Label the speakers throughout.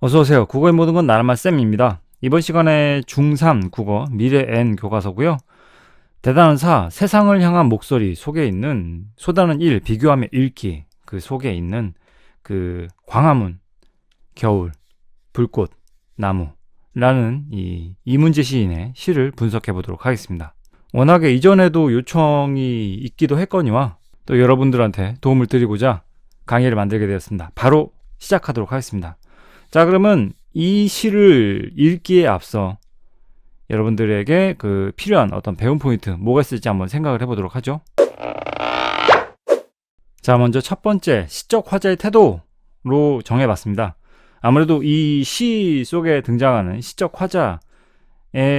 Speaker 1: 어서오세요. 국어의 모든 건 나라만 쌤입니다. 이번 시간에 중3 국어 미래 N 교과서고요. 대단한 사, 세상을 향한 목소리 속에 있는 소다는 1, 비교하며 읽기 그 속에 있는 그 광화문, 겨울, 불꽃, 나무라는 이 이문재 시인의 시를 분석해 보도록 하겠습니다. 워낙에 이전에도 요청이 있기도 했거니와 또 여러분들한테 도움을 드리고자 강의를 만들게 되었습니다. 바로 시작하도록 하겠습니다. 자, 그러면 이 시를 읽기에 앞서 여러분들에게 그 필요한 어떤 배운 포인트 뭐가 있을지 한번 생각을 해보도록 하죠. 자, 먼저 첫 번째 시적 화자의 태도로 정해봤습니다. 아무래도 이 시 속에 등장하는 시적 화자의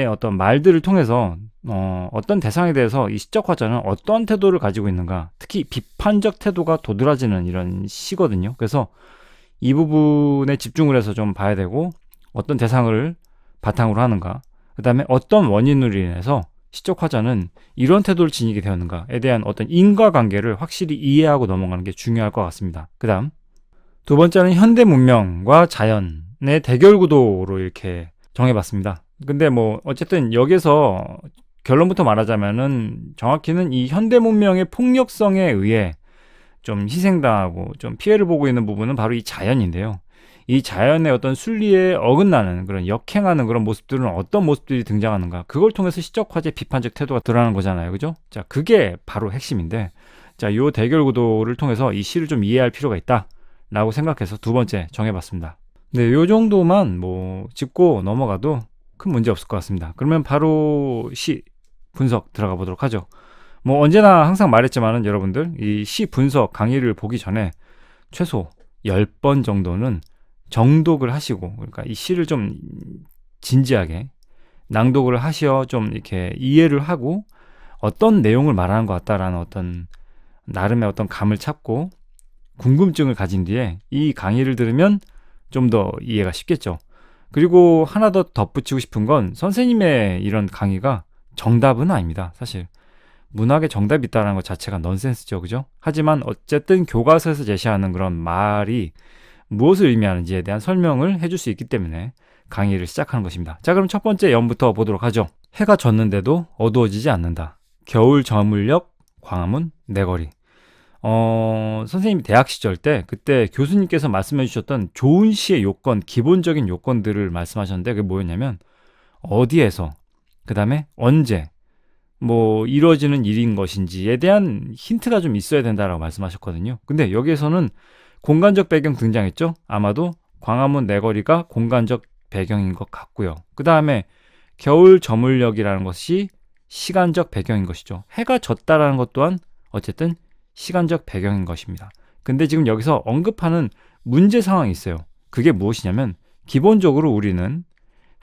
Speaker 1: 어떤 말들을 통해서 어, 어떤 대상에 대해서 이 시적 화자는 어떤 태도를 가지고 있는가, 특히 비판적 태도가 도드라지는 이런 시거든요. 그래서 이 부분에 집중을 해서 좀 봐야 되고 어떤 대상을 바탕으로 하는가 그 다음에 어떤 원인으로 인해서 시적 화자는 이런 태도를 지니게 되었는가에 대한 어떤 인과관계를 확실히 이해하고 넘어가는 게 중요할 것 같습니다. 그 다음 두 번째는 현대 문명과 자연의 대결 구도로 이렇게 정해봤습니다. 근데 뭐 어쨌든 여기서 결론부터 말하자면은 정확히는 이 현대 문명의 폭력성에 의해 좀 희생당하고 좀 피해를 보고 있는 부분은 바로 이 자연인데요. 이 자연의 어떤 순리에 어긋나는 그런 역행하는 그런 모습들은 어떤 모습들이 등장하는가? 그걸 통해서 시적 화제 비판적 태도가 드러나는 거잖아요. 그죠? 자 그게 바로 핵심인데 자요 대결 구도를 통해서 이 시를 좀 이해할 필요가 있다 라고 생각해서 두 번째 정해봤습니다. 네, 요 정도만 뭐 짚고 넘어가도 큰 문제 없을 것 같습니다. 그러면 바로 시 분석 들어가 보도록 하죠 뭐 언제나 항상 말했지만은 여러분들 이 시 분석 강의를 보기 전에 최소 10번 정도는 정독을 하시고 그러니까 이 시를 좀 진지하게 낭독을 하셔 좀 이렇게 이해를 하고 어떤 내용을 말하는 것 같다라는 어떤 나름의 어떤 감을 찾고 궁금증을 가진 뒤에 이 강의를 들으면 좀 더 이해가 쉽겠죠. 그리고 하나 더 덧붙이고 싶은 건 선생님의 이런 강의가 정답은 아닙니다. 사실 문학의 정답이 있다는 것 자체가 넌센스죠. 그죠? 하지만 어쨌든 교과서에서 제시하는 그런 말이 무엇을 의미하는지에 대한 설명을 해줄 수 있기 때문에 강의를 시작하는 것입니다. 자, 그럼 첫 번째 연부터 보도록 하죠. 해가 졌는데도 어두워지지 않는다. 겨울 저물녘 광화문 내거리. 어, 선생님이 대학 시절 때 그때 교수님께서 말씀해 주셨던 좋은 시의 요건, 기본적인 요건들을 말씀하셨는데 그게 뭐였냐면 어디에서, 그 다음에 언제, 뭐 이루어지는 일인 것인지에 대한 힌트가 좀 있어야 된다라고 말씀하셨거든요. 근데 여기에서는 공간적 배경 등장했죠. 아마도 광화문 내거리가 공간적 배경인 것 같고요. 그 다음에 겨울 저물녘이라는 것이 시간적 배경인 것이죠. 해가 졌다라는 것 또한 어쨌든 시간적 배경인 것입니다. 근데 지금 여기서 언급하는 문제 상황이 있어요. 그게 무엇이냐면 기본적으로 우리는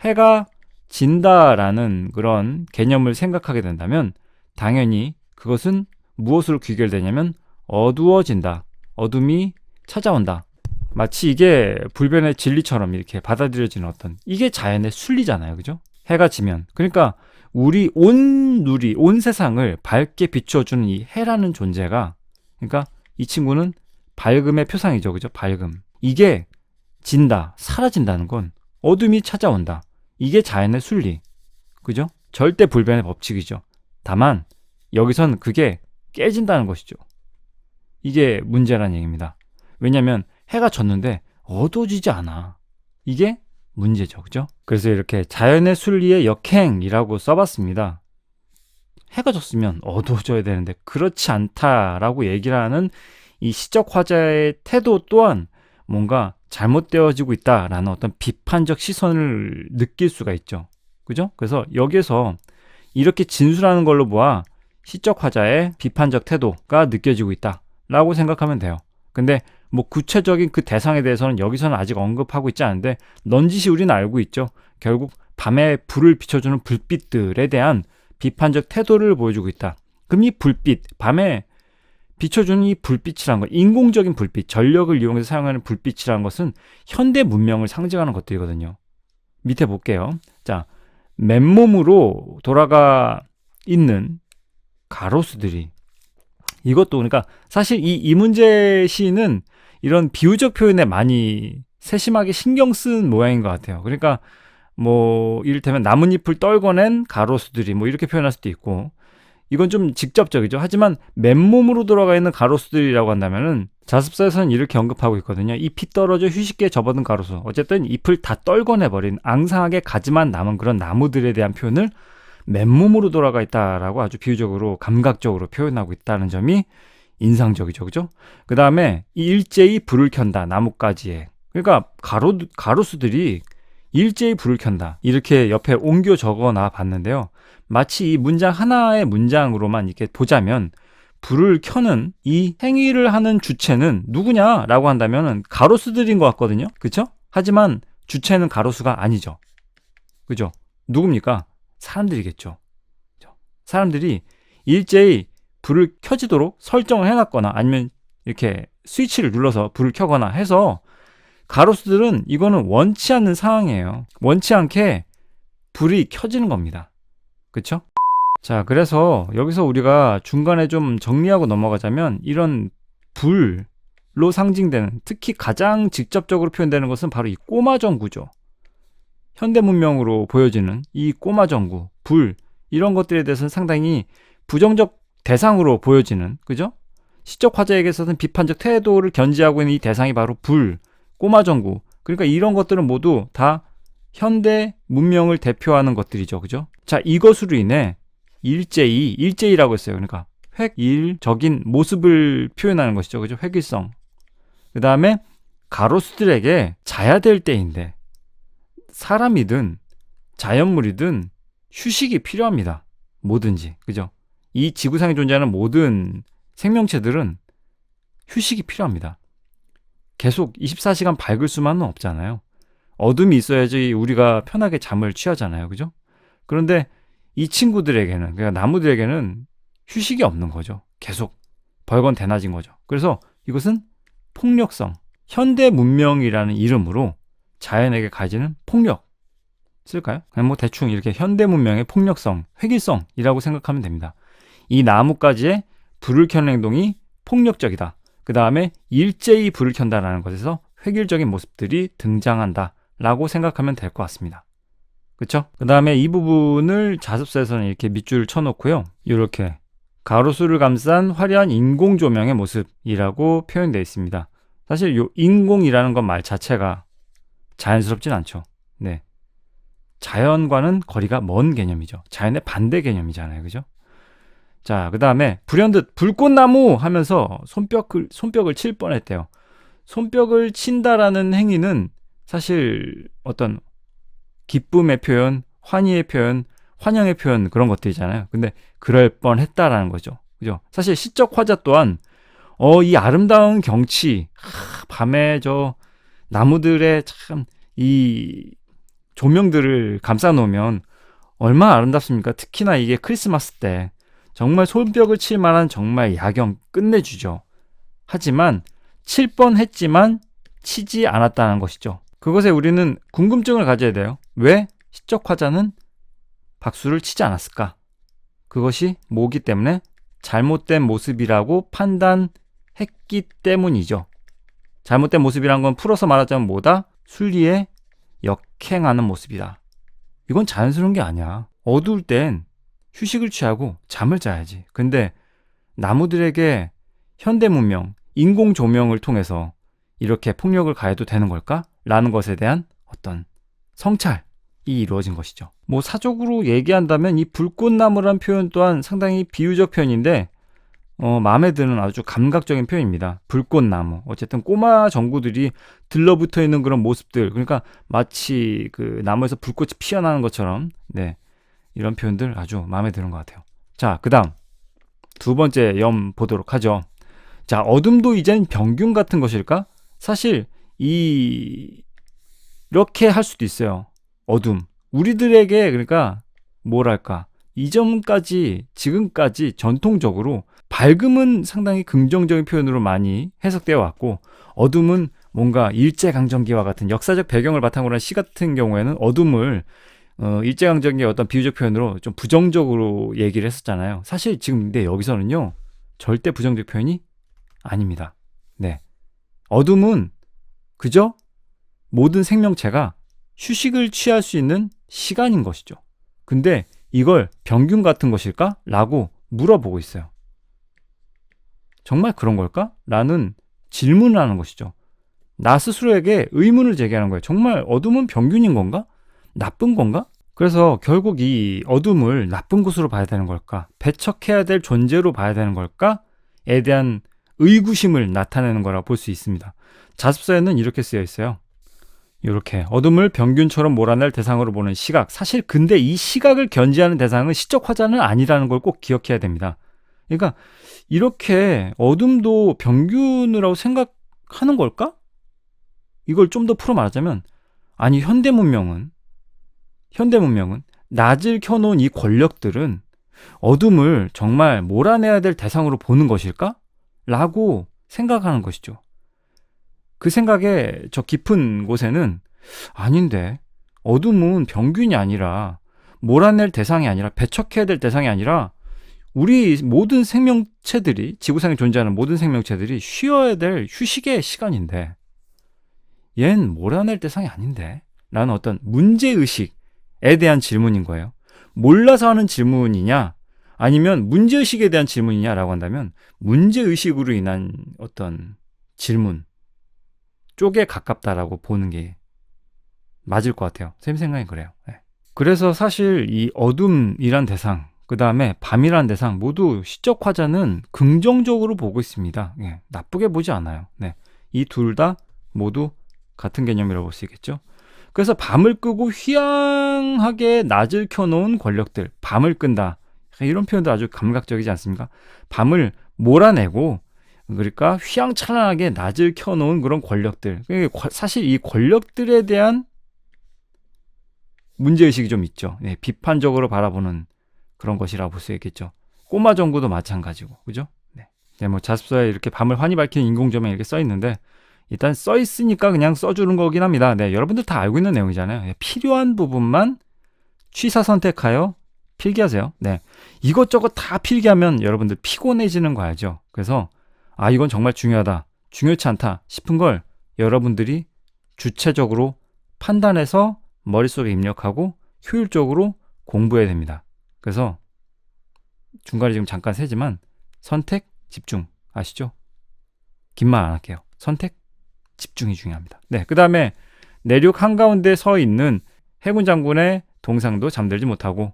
Speaker 1: 해가 진다라는 그런 개념을 생각하게 된다면 당연히 그것은 무엇으로 귀결되냐면 어두워진다. 어둠이 찾아온다. 마치 이게 불변의 진리처럼 이렇게 받아들여지는 어떤 이게 자연의 순리잖아요. 그죠? 해가 지면. 그러니까 우리 온 누리, 온 세상을 밝게 비춰주는 이 해라는 존재가 그러니까 이 친구는 밝음의 표상이죠. 그죠? 밝음. 이게 진다, 사라진다는 건 어둠이 찾아온다. 이게 자연의 순리. 그죠? 절대 불변의 법칙이죠. 다만 여기선 그게 깨진다는 것이죠. 이게 문제라는 얘기입니다. 왜냐하면 해가 졌는데 어두워지지 않아. 이게 문제죠. 그죠? 그래서 이렇게 자연의 순리의 역행이라고 써봤습니다. 해가 졌으면 어두워져야 되는데 그렇지 않다라고 얘기를 하는 이 시적 화자의 태도 또한 뭔가 잘못되어지고 있다라는 어떤 비판적 시선을 느낄 수가 있죠. 그죠? 그래서 여기에서 이렇게 진술하는 걸로 보아 시적 화자의 비판적 태도가 느껴지고 있다라고 생각하면 돼요. 근데 뭐 구체적인 그 대상에 대해서는 여기서는 아직 언급하고 있지 않은데 넌지시 우리는 알고 있죠. 결국 밤에 불을 비춰주는 불빛들에 대한 비판적 태도를 보여주고 있다. 그럼 이 불빛, 밤에 비춰주는 이 불빛이란 것, 인공적인 불빛, 전력을 이용해서 사용하는 불빛이라는 것은 현대 문명을 상징하는 것들이거든요. 밑에 볼게요. 자, 맨몸으로 돌아가 있는 가로수들이 이것도 그러니까 사실 이 이문재 시인은 이런 비유적 표현에 많이 세심하게 신경 쓴 모양인 것 같아요. 그러니까 뭐 이를테면 나뭇잎을 떨궈낸 가로수들이 뭐 이렇게 표현할 수도 있고 이건 좀 직접적이죠. 하지만 맨몸으로 돌아가 있는 가로수들이라고 한다면은 자습서에서는 이렇게 언급하고 있거든요. 잎이 떨어져 휴식기에 접어든 가로수. 어쨌든 잎을 다 떨궈내버린 앙상하게 가지만 남은 그런 나무들에 대한 표현을 맨몸으로 돌아가 있다라고 아주 비유적으로 감각적으로 표현하고 있다는 점이 인상적이죠. 그죠? 그 다음에 일제히 불을 켠다. 나뭇가지에. 그러니까 가로, 가로수들이 일제히 불을 켠다. 이렇게 옆에 옮겨 적어 놔 봤는데요. 마치 이 문장 하나의 문장으로만 이렇게 보자면 불을 켜는 이 행위를 하는 주체는 누구냐라고 한다면 가로수들인 것 같거든요. 그쵸? 하지만 주체는 가로수가 아니죠. 그죠? 누굽니까? 사람들이겠죠. 사람들이 일제히 불을 켜지도록 설정을 해놨거나 아니면 이렇게 스위치를 눌러서 불을 켜거나 해서 가로수들은 이거는 원치 않는 상황이에요. 원치 않게 불이 켜지는 겁니다. 그쵸? 자, 그래서 여기서 우리가 중간에 좀 정리하고 넘어가자면 이런 불로 상징되는 특히 가장 직접적으로 표현되는 것은 바로 이 꼬마 전구죠. 현대 문명으로 보여지는 이 꼬마 전구, 불 이런 것들에 대해서는 상당히 부정적 대상으로 보여지는 그죠? 시적 화자에게서는 비판적 태도를 견지하고 있는 이 대상이 바로 불, 꼬마 전구. 그러니까 이런 것들은 모두 다 현대 문명을 대표하는 것들이죠. 그죠? 자, 이것으로 인해 일제히, 일제히라고 했어요. 그러니까 획일적인 모습을 표현하는 것이죠. 그죠? 획일성. 그 다음에 가로수들에게 자야 될 때인데, 사람이든 자연물이든 휴식이 필요합니다. 뭐든지. 그죠? 이 지구상에 존재하는 모든 생명체들은 휴식이 필요합니다. 계속 24시간 밝을 수만은 없잖아요. 어둠이 있어야지 우리가 편하게 잠을 취하잖아요. 그죠? 그런데 이 친구들에게는, 그러니까 나무들에게는 휴식이 없는 거죠. 계속 벌건 대낮인 거죠. 그래서 이것은 폭력성, 현대 문명이라는 이름으로 자연에게 가지는 폭력. 쓸까요? 그냥 뭐 대충 이렇게 현대 문명의 폭력성, 획일성이라고 생각하면 됩니다. 이 나뭇가지에 불을 켜는 행동이 폭력적이다. 그 다음에 일제히 불을 켠다라는 것에서 획일적인 모습들이 등장한다 라고 생각하면 될 것 같습니다. 그쵸? 그 다음에 이 부분을 자습서에서는 이렇게 밑줄을 쳐놓고요. 이렇게 가로수를 감싼 화려한 인공 조명의 모습이라고 표현되어 있습니다. 사실 요 인공이라는 것말 자체가 자연스럽진 않죠. 네. 자연과는 거리가 먼 개념이죠. 자연의 반대 개념이잖아요. 그죠? 자, 그 다음에 불현듯 불꽃나무 하면서 손뼉을, 손뼉을 칠 뻔했대요. 손뼉을 친다라는 행위는 사실 어떤 기쁨의 표현, 환희의 표현, 환영의 표현 그런 것들이잖아요. 근데 그럴 뻔 했다라는 거죠. 그죠? 사실 시적 화자 또한 어, 이 아름다운 경치, 하, 밤에 저 나무들의 참 이 조명들을 감싸 놓으면 얼마나 아름답습니까? 특히나 이게 크리스마스 때 정말 손뼉을 칠 만한 정말 야경 끝내주죠. 하지만 칠 뻔 했지만 치지 않았다는 것이죠. 그것에 우리는 궁금증을 가져야 돼요. 왜 시적 화자는 박수를 치지 않았을까? 그것이 뭐기 때문에 잘못된 모습이라고 판단했기 때문이죠. 잘못된 모습이란 건 풀어서 말하자면 뭐다? 순리에 역행하는 모습이다. 이건 자연스러운 게 아니야. 어두울 땐 휴식을 취하고 잠을 자야지. 근데 나무들에게 현대 문명, 인공 조명을 통해서 이렇게 폭력을 가해도 되는 걸까? 라는 것에 대한 어떤 성찰이 이루어진 것이죠. 뭐 사적으로 얘기한다면 이 불꽃나무란 표현 또한 상당히 비유적 표현인데 어, 마음에 드는 아주 감각적인 표현입니다. 불꽃나무. 어쨌든 꼬마 전구들이 들러붙어 있는 그런 모습들. 그러니까 마치 그 나무에서 불꽃이 피어나는 것처럼, 네. 이런 표현들 아주 마음에 드는 것 같아요. 자, 그 다음. 두 번째 염 보도록 하죠. 자, 어둠도 이젠 병균 같은 것일까? 사실, 이, 이렇게 할 수도 있어요. 어둠. 우리들에게, 그러니까, 뭐랄까. 이전까지, 지금까지 전통적으로 밝음은 상당히 긍정적인 표현으로 많이 해석되어 왔고 어둠은 뭔가 일제강점기와 같은 역사적 배경을 바탕으로 한 시 같은 경우에는 어둠을 어, 일제강점기의 어떤 비유적 표현으로 좀 부정적으로 얘기를 했었잖아요. 사실 지금 근데 여기서는요 절대 부정적 표현이 아닙니다. 네, 어둠은 그저 모든 생명체가 휴식을 취할 수 있는 시간인 것이죠. 근데 이걸 병균 같은 것일까? 라고 물어보고 있어요. 정말 그런 걸까? 라는 질문을 하는 것이죠. 나 스스로에게 의문을 제기하는 거예요. 정말 어둠은 병균인 건가? 나쁜 건가? 그래서 결국 이 어둠을 나쁜 것으로 봐야 되는 걸까? 배척해야 될 존재로 봐야 되는 걸까? 에 대한 의구심을 나타내는 거라 볼 수 있습니다. 자습서에는 이렇게 쓰여 있어요. 이렇게 어둠을 병균처럼 몰아낼 대상으로 보는 시각. 사실 근데 이 시각을 견지하는 대상은 시적 화자는 아니라는 걸 꼭 기억해야 됩니다. 그러니까 이렇게 어둠도 병균이라고 생각하는 걸까? 이걸 좀 더 풀어 말하자면 아니 현대 문명은 현대 문명은 낮을 켜놓은 이 권력들은 어둠을 정말 몰아내야 될 대상으로 보는 것일까? 라고 생각하는 것이죠. 그 생각에 저 깊은 곳에는 아닌데 어둠은 병균이 아니라 몰아낼 대상이 아니라 배척해야 될 대상이 아니라 우리 모든 생명체들이 지구상에 존재하는 모든 생명체들이 쉬어야 될 휴식의 시간인데 얜 몰아낼 대상이 아닌데 라는 어떤 문제의식에 대한 질문인 거예요. 몰라서 하는 질문이냐 아니면 문제의식에 대한 질문이냐라고 한다면 문제의식으로 인한 어떤 질문 쪽에 가깝다라고 보는 게 맞을 것 같아요. 쌤 생각이 그래요. 네. 그래서 사실 이 어둠이란 대상, 그 다음에 밤이란 대상 모두 시적 화자는 긍정적으로 보고 있습니다. 예, 나쁘게 보지 않아요. 네. 이 둘 다 모두 같은 개념이라고 볼 수 있겠죠. 그래서 밤을 끄고 휘황하게 낮을 켜놓은 권력들, 밤을 끈다. 이런 표현도 아주 감각적이지 않습니까? 밤을 몰아내고 그러니까 휘황찬란하게 낮을 켜놓은 그런 권력들. 그러니까 사실 이 권력들에 대한 문제의식이 좀 있죠. 네, 비판적으로 바라보는 그런 것이라고 볼수 있겠죠. 꼬마 정부도 마찬가지고, 그죠? 네. 네, 뭐 자습서에 이렇게 밤을 환히 밝히는 인공조명 이렇게 써 있는데, 일단 써 있으니까 그냥 써주는 거긴 합니다. 네, 여러분들 다 알고 있는 내용이잖아요. 네, 필요한 부분만 취사 선택하여 필기하세요. 네. 이것저것 다 필기하면 여러분들 피곤해지는 거 알죠? 그래서 아, 이건 정말 중요하다. 중요치 않다 싶은 걸 여러분들이 주체적으로 판단해서 머릿속에 입력하고 효율적으로 공부해야 됩니다. 그래서 중간에 지금 잠깐 세지만 선택, 집중 아시죠? 긴 말 안 할게요. 선택, 집중이 중요합니다. 네, 그 다음에 내륙 한가운데 서 있는 해군 장군의 동상도 잠들지 못하고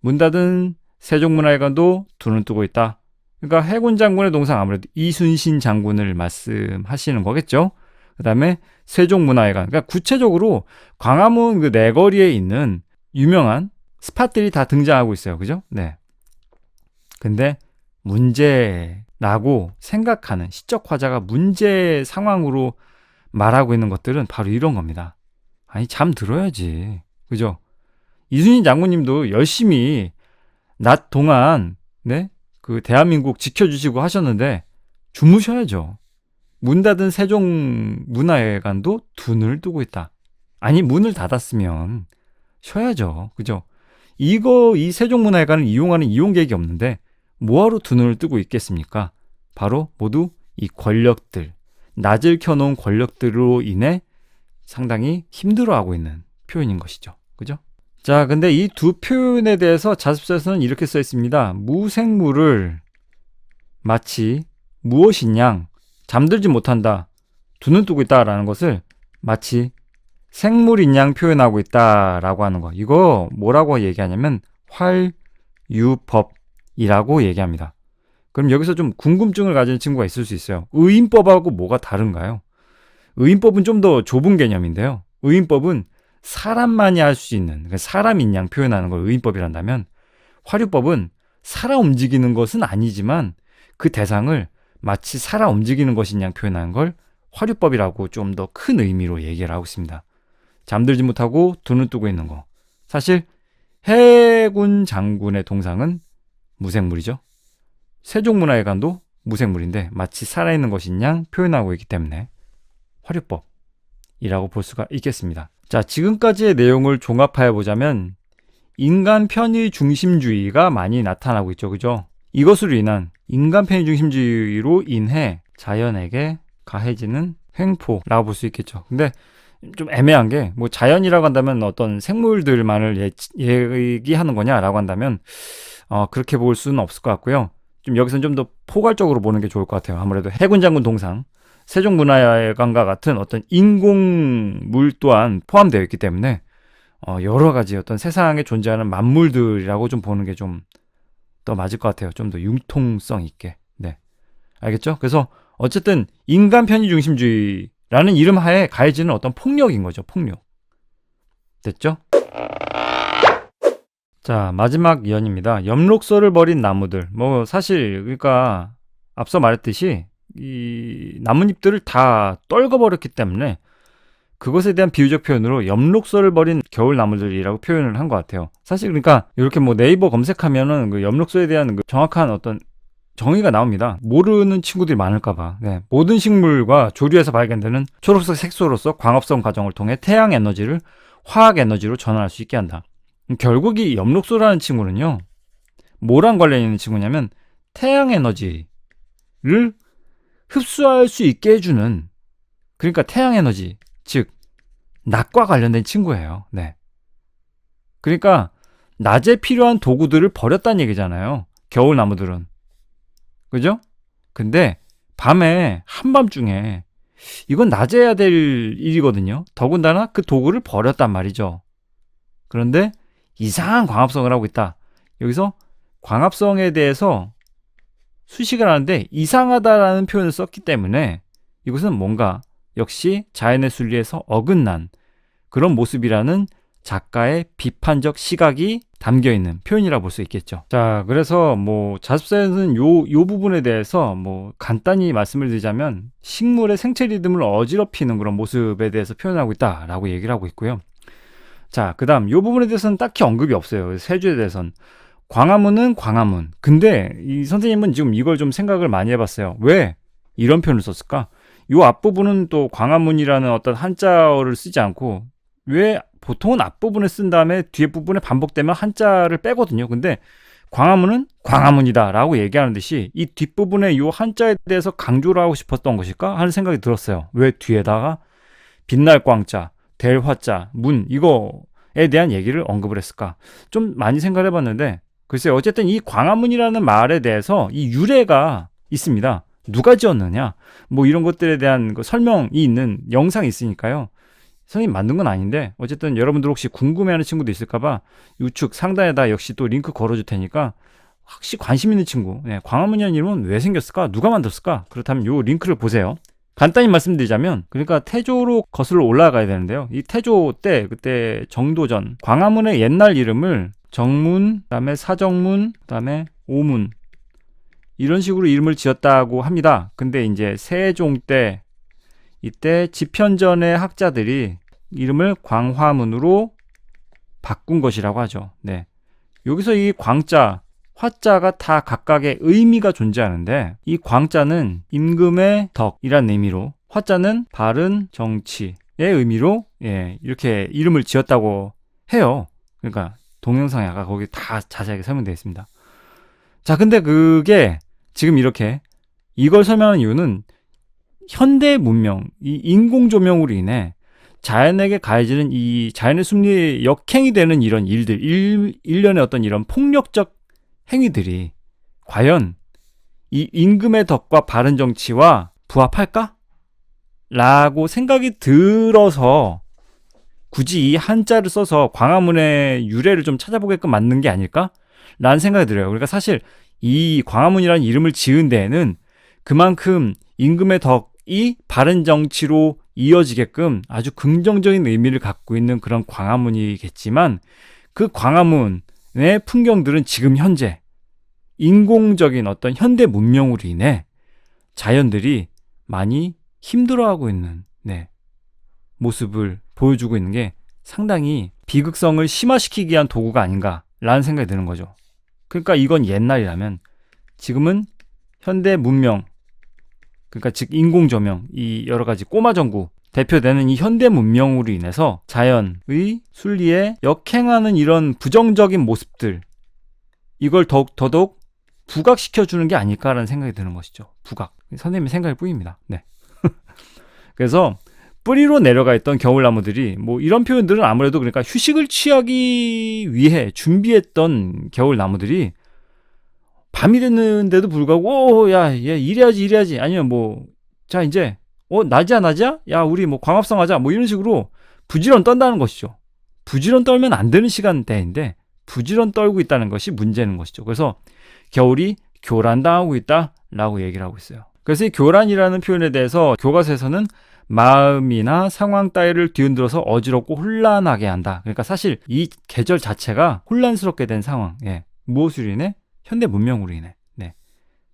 Speaker 1: 문 닫은 세종문화회관도 두 눈 뜨고 있다. 그러니까 해군 장군의 동상 아무래도 이순신 장군을 말씀하시는 거겠죠. 그 다음에 세종문화회관. 그러니까 구체적으로 광화문 그 내거리에 있는 유명한 스팟들이 다 등장하고 있어요. 그죠? 네. 근데 문제라고 생각하는 시적 화자가 문제 상황으로 말하고 있는 것들은 바로 이런 겁니다. 아니, 잠 들어야지. 그죠? 이순신 장군님도 열심히 낮 동안, 네? 그 대한민국 지켜주시고 하셨는데 주무셔야죠. 문 닫은 세종 문화회관도 두 눈을 뜨고 있다. 아니 문을 닫았으면 쉬어야죠. 그죠? 이거 이 세종 문화회관을 이용하는 이용객이 없는데 뭐하러 두 눈을 뜨고 있겠습니까? 바로 모두 이 권력들, 낮을 켜놓은 권력들로 인해 상당히 힘들어하고 있는 표현인 것이죠. 그죠? 자, 근데 이 두 표현에 대해서 자습서에서는 이렇게 써 있습니다. 무생물을 마치 무엇인 양 잠들지 못한다. 두 눈 뜨고 있다라는 것을 마치 생물인 양 표현하고 있다라고 하는 거. 이거 뭐라고 얘기하냐면 활유법이라고 얘기합니다. 그럼 여기서 좀 궁금증을 가진 친구가 있을 수 있어요. 의인법하고 뭐가 다른가요? 의인법은 좀 더 좁은 개념인데요. 의인법은 사람만이 할 수 있는 그러니까 사람인 양 표현하는 걸 의인법이란다면 화류법은 살아 움직이는 것은 아니지만 그 대상을 마치 살아 움직이는 것인 양 표현하는 걸 화류법이라고 좀 더 큰 의미로 얘기를 하고 있습니다. 잠들지 못하고 두 눈 뜨고 있는 거. 사실 해군 장군의 동상은 무생물이죠. 세종문화회관도 무생물인데 마치 살아있는 것인 양 표현하고 있기 때문에 화류법이라고 볼 수가 있겠습니다. 자, 지금까지의 내용을 종합하여 보자면 인간 편의 중심주의가 많이 나타나고 있죠. 그죠? 이것으로 인한 인간 편의 중심주의로 인해 자연에게 가해지는 횡포라고 볼 수 있겠죠. 근데 좀 애매한 게 뭐 자연이라고 한다면 어떤 생물들만을 예, 얘기하는 거냐라고 한다면 어, 그렇게 볼 수는 없을 것 같고요. 좀 여기서는 좀 더 포괄적으로 보는 게 좋을 것 같아요. 아무래도 해군 장군 동상, 세종문화회관과 같은 어떤 인공물 또한 포함되어 있기 때문에 어, 여러 가지 어떤 세상에 존재하는 만물들이라고 좀 보는 게 좀 더 맞을 것 같아요. 좀 더 융통성 있게. 네. 알겠죠? 그래서 어쨌든 인간 편의 중심주의라는 이름 하에 가해지는 어떤 폭력인 거죠. 폭력. 됐죠? 자, 마지막 이연입니다. 엽록소를 버린 나무들. 뭐 사실 그러니까 앞서 말했듯이 이 나뭇잎들을 다 떨궈버렸기 때문에 그것에 대한 비유적 표현으로 엽록소를 버린 겨울 나무들이라고 표현을 한 것 같아요. 사실 그러니까 이렇게 뭐 네이버 검색하면은 그 엽록소에 대한 그 정확한 어떤 정의가 나옵니다. 모르는 친구들이 많을까봐. 네. 모든 식물과 조류에서 발견되는 초록색 색소로서 광합성 과정을 통해 태양 에너지를 화학 에너지로 전환할 수 있게 한다. 결국 이 엽록소라는 친구는요, 뭐랑 관련 있는 친구냐면 태양 에너지를 흡수할 수 있게 해주는 그러니까 태양 에너지 즉 낮과 관련된 친구예요. 네. 그러니까 낮에 필요한 도구들을 버렸다는 얘기잖아요. 겨울 나무들은. 그죠? 근데 밤에 한밤중에 이건 낮에 해야 될 일이거든요. 더군다나 그 도구를 버렸단 말이죠. 그런데 이상한 광합성을 하고 있다. 여기서 광합성에 대해서 수식을 하는데 이상하다라는 표현을 썼기 때문에 이것은 뭔가 역시 자연의 순리에서 어긋난 그런 모습이라는 작가의 비판적 시각이 담겨 있는 표현이라 볼 수 있겠죠. 자, 그래서 뭐 자습서에는 요, 요 부분에 대해서 뭐 간단히 말씀을 드리자면 식물의 생체 리듬을 어지럽히는 그런 모습에 대해서 표현하고 있다라고 얘기를 하고 있고요. 자, 그 다음 요 부분에 대해서는 딱히 언급이 없어요. 세주에 대해서는. 광화문은 광화문. 근데 이 선생님은 지금 이걸 좀 생각을 많이 해봤어요. 왜 이런 표현을 썼을까? 요 앞부분은 또 광화문이라는 어떤 한자어를 쓰지 않고 왜 보통은 앞부분에 쓴 다음에 뒤에 부분에 반복되면 한자를 빼거든요. 근데 광화문은 광화문이다라고 얘기하는 듯이 이 뒷부분에 요 한자에 대해서 강조를 하고 싶었던 것일까 하는 생각이 들었어요. 왜 뒤에다가 빛날 광자, 될 화자, 문 이거에 대한 얘기를 언급을 했을까? 좀 많이 생각을 해봤는데 글쎄요. 어쨌든 이 광화문이라는 말에 대해서 이 유래가 있습니다. 누가 지었느냐? 뭐 이런 것들에 대한 그 설명이 있는 영상이 있으니까요. 선생님 만든 건 아닌데 어쨌든 여러분들 혹시 궁금해하는 친구도 있을까봐 우측 상단에다 역시 또 링크 걸어줄 테니까 혹시 관심 있는 친구 네, 광화문이라는 이름은 왜 생겼을까? 누가 만들었을까? 그렇다면 요 링크를 보세요. 간단히 말씀드리자면 그러니까 태조로 거슬러 올라가야 되는데요. 이 태조 때 그때 정도전 광화문의 옛날 이름을 정문, 그다음에 사정문, 그다음에 오문 이런 식으로 이름을 지었다고 합니다. 근데 이제 세종 때 이때 집현전의 학자들이 이름을 광화문으로 바꾼 것이라고 하죠. 네. 여기서 이 광자, 화자가 다 각각의 의미가 존재하는데 이 광자는 임금의 덕이란 의미로 화자는 바른 정치의 의미로 예, 이렇게 이름을 지었다고 해요. 그러니까 동영상에 아까 거기 다 자세하게 설명되어 있습니다. 자, 근데 그게 지금 이렇게 이걸 설명하는 이유는 현대 문명, 이 인공 조명으로 인해 자연에게 가해지는 이 자연의 숭리에 역행이 되는 이런 일들, 일, 일련의 어떤 이런 폭력적 행위들이 과연 이 임금의 덕과 바른 정치와 부합할까? 라고 생각이 들어서 굳이 이 한자를 써서 광화문의 유래를 좀 찾아보게끔 만든 게 아닐까? 라는 생각이 들어요. 그러니까 사실 이 광화문이라는 이름을 지은 데에는 그만큼 임금의 덕이 바른 정치로 이어지게끔 아주 긍정적인 의미를 갖고 있는 그런 광화문이겠지만 그 광화문의 풍경들은 지금 현재 인공적인 어떤 현대 문명으로 인해 자연들이 많이 힘들어하고 있는 네, 모습을 보여주고 있는 게 상당히 비극성을 심화시키기 위한 도구가 아닌가라는 생각이 드는 거죠. 그러니까 이건 옛날이라면 지금은 현대 문명 그러니까 즉 인공 조명 이 여러 가지 꼬마 전구 대표되는 이 현대 문명으로 인해서 자연의 순리에 역행하는 이런 부정적인 모습들 이걸 더욱 더더욱 부각시켜 주는 게 아닐까라는 생각이 드는 것이죠. 부각. 선생님의 생각일 뿐입니다. 네. 그래서 뿌리로 내려가 있던 겨울나무들이 뭐 이런 표현들은 아무래도 그러니까 휴식을 취하기 위해 준비했던 겨울나무들이 밤이 됐는데도 불구하고 오, 야, 얘 일해야지 일해야지. 아니면 뭐 자 이제 어 낮이야 낮이야? 야 우리 뭐 광합성 하자. 뭐 이런 식으로 부지런 떤다는 것이죠. 부지런 떨면 안 되는 시간대인데 부지런 떨고 있다는 것이 문제는 것이죠. 그래서 겨울이 교란당하고 있다라고 얘기를 하고 있어요 그래서 이 교란이라는 표현에 대해서 교과서에서는 마음이나 상황 따위를 뒤흔들어서 어지럽고 혼란하게 한다. 그러니까 사실 이 계절 자체가 혼란스럽게 된 상황. 예. 무엇으로 인해? 현대 문명으로 인해. 네.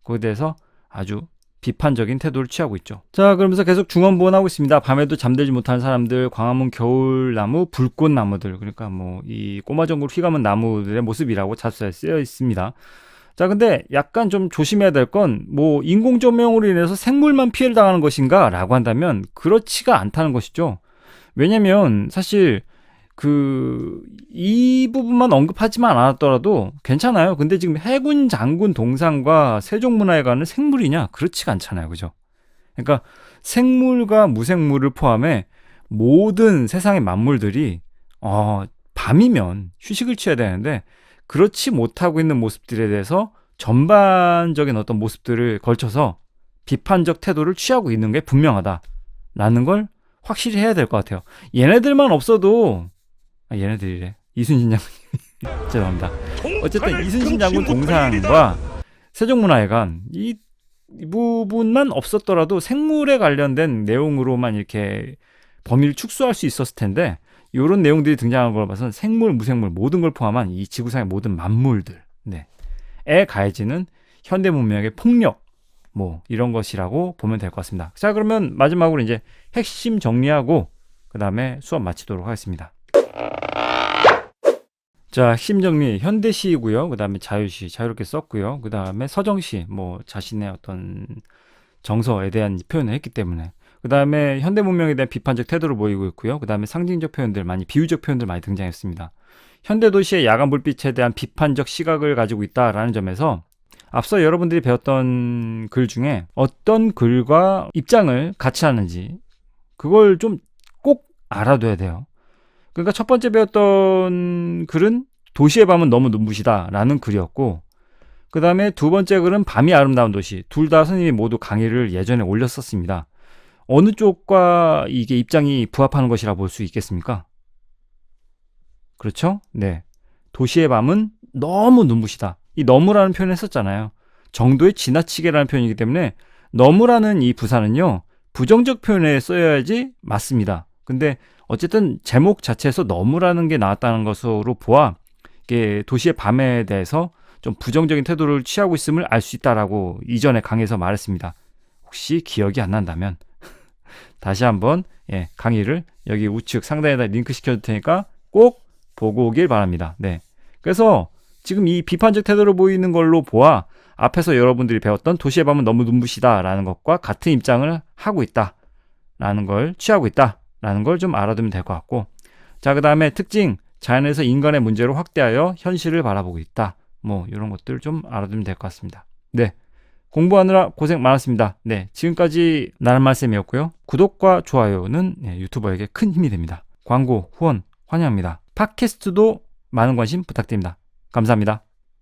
Speaker 1: 그에 대해서 아주 비판적인 태도를 취하고 있죠. 자, 그러면서 계속 중원부원하고 있습니다. 밤에도 잠들지 못하는 사람들, 광화문 겨울나무, 불꽃나무들, 그러니까 뭐 이 꼬마전골 휘감은 나무들의 모습이라고 자수에 쓰여 있습니다. 자, 근데 약간 좀 조심해야 될 건 뭐 인공 조명으로 인해서 생물만 피해를 당하는 것인가 라고 한다면 그렇지가 않다는 것이죠. 왜냐면 사실 그 이 부분만 언급하지만 않았더라도 괜찮아요. 근데 지금 해군 장군 동상과 세종문화회관은 생물이냐? 그렇지가 않잖아요. 그죠? 그러니까 생물과 무생물을 포함해 모든 세상의 만물들이 어 밤이면 휴식을 취해야 되는데 그렇지 못하고 있는 모습들에 대해서 전반적인 어떤 모습들을 걸쳐서 비판적 태도를 취하고 있는 게 분명하다라는 걸 확실히 해야 될 것 같아요. 얘네들만 없어도 아, 얘네들이래 이순신 장군 죄송합니다. 어쨌든 이순신 장군 동상과 세종문화회관 이, 이 부분만 없었더라도 생물에 관련된 내용으로만 이렇게 범위를 축소할 수 있었을 텐데 이런 내용들이 등장한 걸 봐서는 생물, 무생물 모든 걸 포함한 이 지구상의 모든 만물들, 네, 에 가해지는 현대 문명의 폭력, 뭐 이런 것이라고 보면 될 것 같습니다. 자, 그러면 마지막으로 이제 핵심 정리하고 그 다음에 수업 마치도록 하겠습니다. 자, 핵심 정리 현대시이고요. 그 다음에 자유시 자유롭게 썼고요. 그 다음에 서정시 뭐 자신의 어떤 정서에 대한 표현을 했기 때문에 그 다음에 현대 문명에 대한 비판적 태도를 보이고 있고요. 그 다음에 상징적 표현들 많이 비유적 표현들 많이 등장했습니다. 현대 도시의 야간 불빛에 대한 비판적 시각을 가지고 있다라는 점에서 앞서 여러분들이 배웠던 글 중에 어떤 글과 입장을 같이 하는지 그걸 좀 꼭 알아둬야 돼요. 그러니까 첫 번째 배웠던 글은 도시의 밤은 너무 눈부시다라는 글이었고 그 다음에 두 번째 글은 밤이 아름다운 도시 둘 다 선생님이 모두 강의를 예전에 올렸었습니다. 어느 쪽과 이게 입장이 부합하는 것이라 볼 수 있겠습니까? 그렇죠? 네. 도시의 밤은 너무 눈부시다. 이 너무라는 표현을 했었잖아요. 정도의 지나치게라는 표현이기 때문에 너무라는 이 부사는요, 부정적 표현에 써야지 맞습니다. 근데 어쨌든 제목 자체에서 너무라는 게 나왔다는 것으로 보아 이게 도시의 밤에 대해서 좀 부정적인 태도를 취하고 있음을 알 수 있다라고 이전에 강의에서 말했습니다. 혹시 기억이 안 난다면 다시 한번 예, 강의를 여기 우측 상단에다 링크 시켜줄 테니까 꼭 보고 오길 바랍니다. 네. 그래서 지금 이 비판적 태도를 보이는 걸로 보아 앞에서 여러분들이 배웠던 도시의 밤은 너무 눈부시다라는 것과 같은 입장을 하고 있다라는 걸 취하고 있다라는 걸 좀 알아두면 될 것 같고 자 그 다음에 특징 자연에서 인간의 문제로 확대하여 현실을 바라보고 있다 뭐 이런 것들 좀 알아두면 될 것 같습니다. 네. 공부하느라 고생 많았습니다. 네, 지금까지 나는 말씀이었고요. 구독과 좋아요는 네, 유튜버에게 큰 힘이 됩니다. 광고, 후원 환영합니다. 팟캐스트도 많은 관심 부탁드립니다. 감사합니다.